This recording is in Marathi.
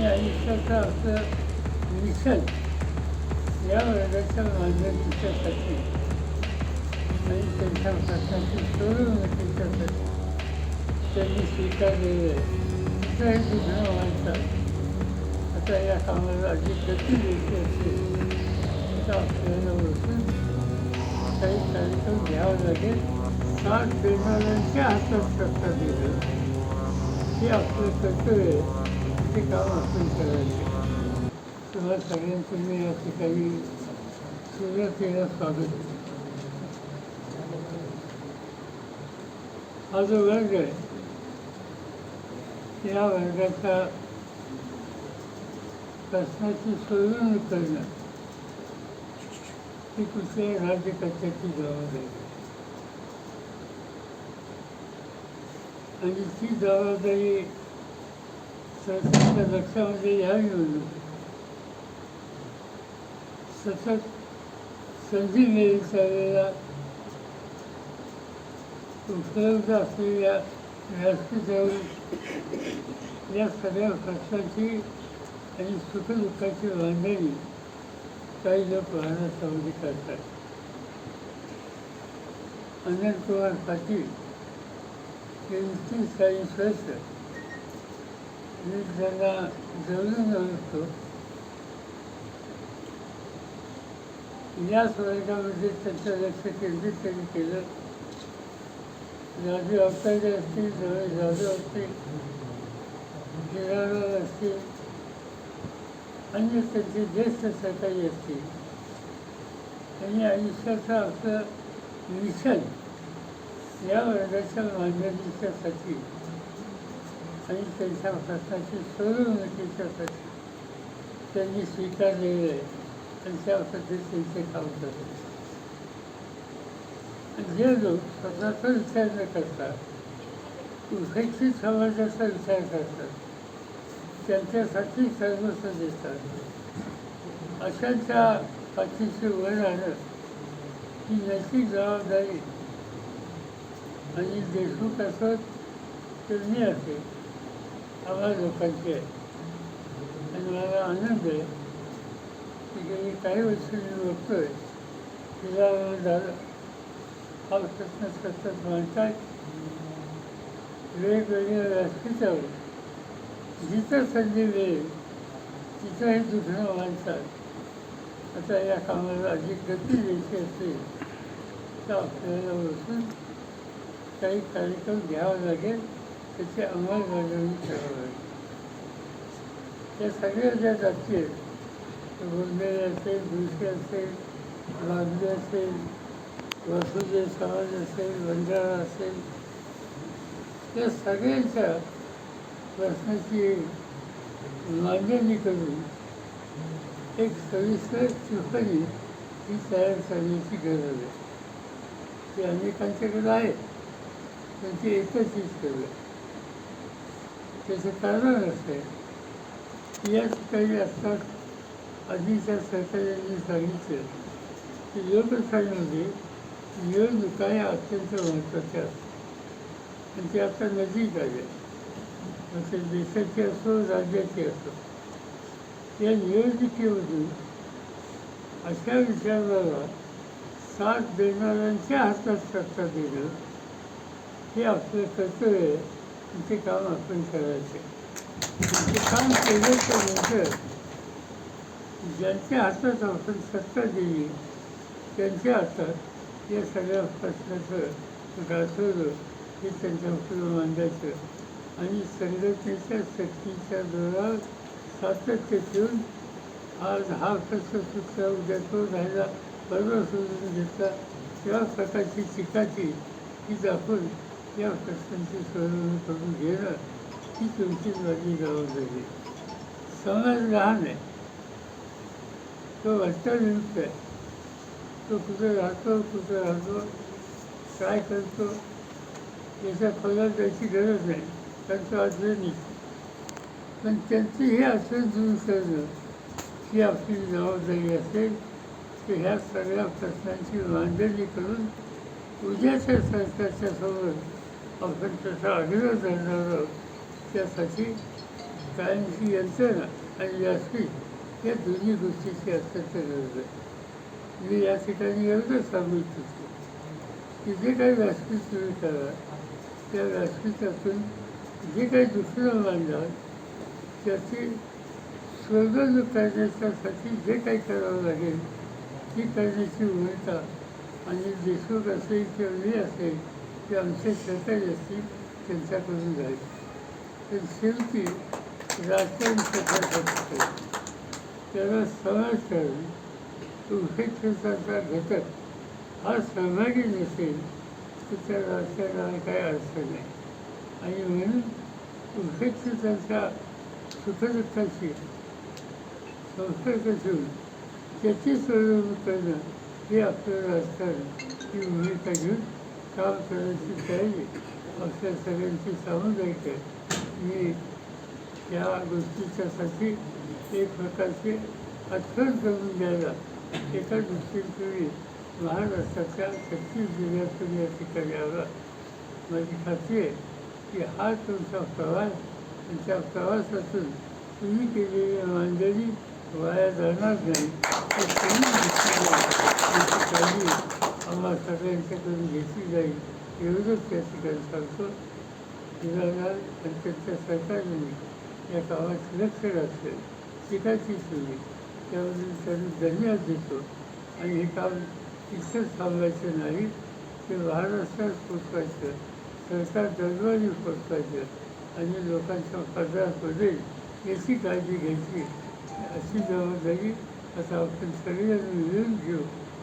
आणि आयुष्याचं असं मिशन या वर्गाच्या मान्यतेसाठी आणि त्यांच्या प्रश्नाची सोडवणुकीच्यासाठी त्यांनी स्वीकारलेलं आहे असं हे दुसरं माणसं आता या कामाला अधिक गती द्यायची असेल तर आपल्याला बसून काही कार्यक्रम घ्यावा लागेल सात देणाऱ्यांच्या हातात सत्ता दिलं हे आपलं कर्तव्य आहे ते काम आपण करायचे तुम्हाला सगळ्यांचं मी या ठिकाणी सुरुवातीला स्वागत आहे. हा जो वर्ग आहे या वर्गाचा प्रश्नाची सोडवणूक करणं ही कुठल्याही राज्यकर्त्याची जबाबदारी आणि ती जबाबदारी सरकारच्या लक्षामध्ये यावी म्हणून सतत संधी मिळेल त्यावेळेला उपलब्ध असलेल्या व्यासपीठावर या सगळ्या प्रश्नांची आणि सुखदुःखाची बांधणी काही लोक वाहनासमोर करतात अनंत कुमार पाटील यांची चाळीस वर्ष मी त्यांना जवळून ओळखतो याच वर्गामध्ये त्यांचं लक्ष केंद्रित त्यांनी केलं. जादू अवतारे असतील जवळ जादू असतील किराणा असतील अन्य त्यांचे ज्येष्ठ सहकारी असतील. त्यांनी आयुष्याचं आपलं मिशन या वर्गाच्या मान्यतेच्यासाठी आणि त्यांच्या प्रश्नाची सोडवणुकीच्यासाठी त्यांनी स्वीकारलेले त्यांच्या पद्धतीत त्यांचे काम करते जे लोक स्वतःचा विचार न करतात उपेक्षित समाजाचा विचार करतात त्यांच्यासाठी सर्वस्व देतात. अशांच्या पाठीशी वर राहणं ही नैतिक जबाबदारी आणि देशमुख असत त्यांनी असेल सगळ्या लोकांची. आहे आणि मला आनंद आहे की गेली काही वर्ष मी बघतोय तिला दादा हा प्रश्न सतत मांडतात वेगवेगळ्या व्यासपीठावर जिथं संधी मिळेल तिथं हे दुसरं मानतात आता या कामाला अधिक गती द्यायची असेल तर आपल्याला बसून काही कार्यक्रम घ्यावा लागेल. त्याची अंमलबजावणी करावी लागेल या सगळ्या ज्या जाती आहेत गोंधळे असेल दुसरे असेल वाघे असेल वसुदेव समाज असेल बंजारा असेल त्या सगळ्यांच्या प्रश्नाची मांडणी करून एक सविस्तर टिप्पणी ही तयार करण्याची गरज आहे. ती अनेकांच्याकडे आहे पण ती एकच हीच करू त्याचं कारण असं याच काही असतात आधीच्या सरकारने सांगितलं की लोकशाहीमध्ये निवडणुका या अत्यंत महत्त्वाच्या असतात आणि ते आता नजीक आले. मग ते देशाची असो राज्याचे असो. या निवडणुकीमधून अशा विचाराला साथ देणाऱ्यांच्या हातात सत्ता देणं हे आपलं कर्तव्य आहे. आणि ते काम आपण करायचं ते काम केल्याच्यानंतर ज्यांच्या हातात आपण सत्ता दिली त्यांच्या हातात या सगळ्या प्रश्नाचं गाठवलं हे त्यांच्या पुढं मांडायचं आणि संघटनेच्या शक्तीच्या जोरावर सातत्य ठेवून आज हा प्रश्न सुटला उद्या तो राहिला बरोबर सोडून घेतला त्या प्रकारची चिकाटी ही दाखवून या प्रश्नांची सोडवणूक करून घेणं ही तुमची माझी जबाबदारी समाज लहान आहे तो अर्थनियुक्त आहे तो कुठं राहतो कुठं राहतो काय करतो याच्या खोलात जायची गरज नाही त्यांचं आधुनिक पण त्यांची हे असं दूर करणं ही आपली जबाबदारी असेल तर ह्या सगळ्या प्रश्नांची मांडणी करून उद्याच्या सरकारच्या समोर आपण त्याचा अभिनव धरणार त्यासाठी कायमची यंत्रणा आणि व्यासपीठ या दोन्ही गोष्टीची अत्यंत गरज आहे. मी या ठिकाणी एवढंच सांगू इच्छितो की जे काही व्यासपीठ तुम्ही करा त्या व्यासपीठातून जे काही दुसरं मांडाल त्याची स्वर्ग करण्याच्यासाठी जे काही करावं लागेल ती करण्याची भूमिका आणि देशमुख असेल किंवा मी असेल ते आमचे सहकारी असतील त्यांच्याकडून जाईल तर शेवटी राजकारण त्याला समाज करून उपेक्षेचा घटक हा सहभागी नसेल तर त्या राजकारणाला काही अडचण नाही आणि म्हणून उपेक्षितांच्या सुखदुःखाची संसर्ग ठेवून त्याची सोडवणूक करणं हे आपलं राजकारण ही भूमिका घेऊन काम करण्याची तयारी आपल्या सगळ्यांची सामुदायिक आहे मी या गोष्टीच्यासाठी एक प्रकारचे आठवण करून द्यायला एका दृष्टीने महाराष्ट्राच्या छत्तीस जिल्ह्यातून या ठिकाणी आला. माझी खात्री आहे की हा तुमचा प्रवास तुमच्या त्या प्रवासातून तुम्ही केलेली मांडणी वाया जाणार नाही. तर तुम्ही काळजी आम्हा सगळ्यांच्याकडून घेतली जाईल एवढंच या ठिकाणी सांगतो. हिरालाल आणि त्यांच्या सरकारने या कामात लक्ष घातलं शिकायची सुरू त्याबद्दल त्यांनी धन्यवाद देतो. आणि हे काम इथंच थांबायचं नाही ते महाराष्ट्रात पोचवायचं सरकार दरबारी पोचवायचं आणि लोकांच्या पदरात पडेल याची काळजी घ्यायची अशी जबाबदारी आता आपण सगळ्यांनी मिळून घेऊ.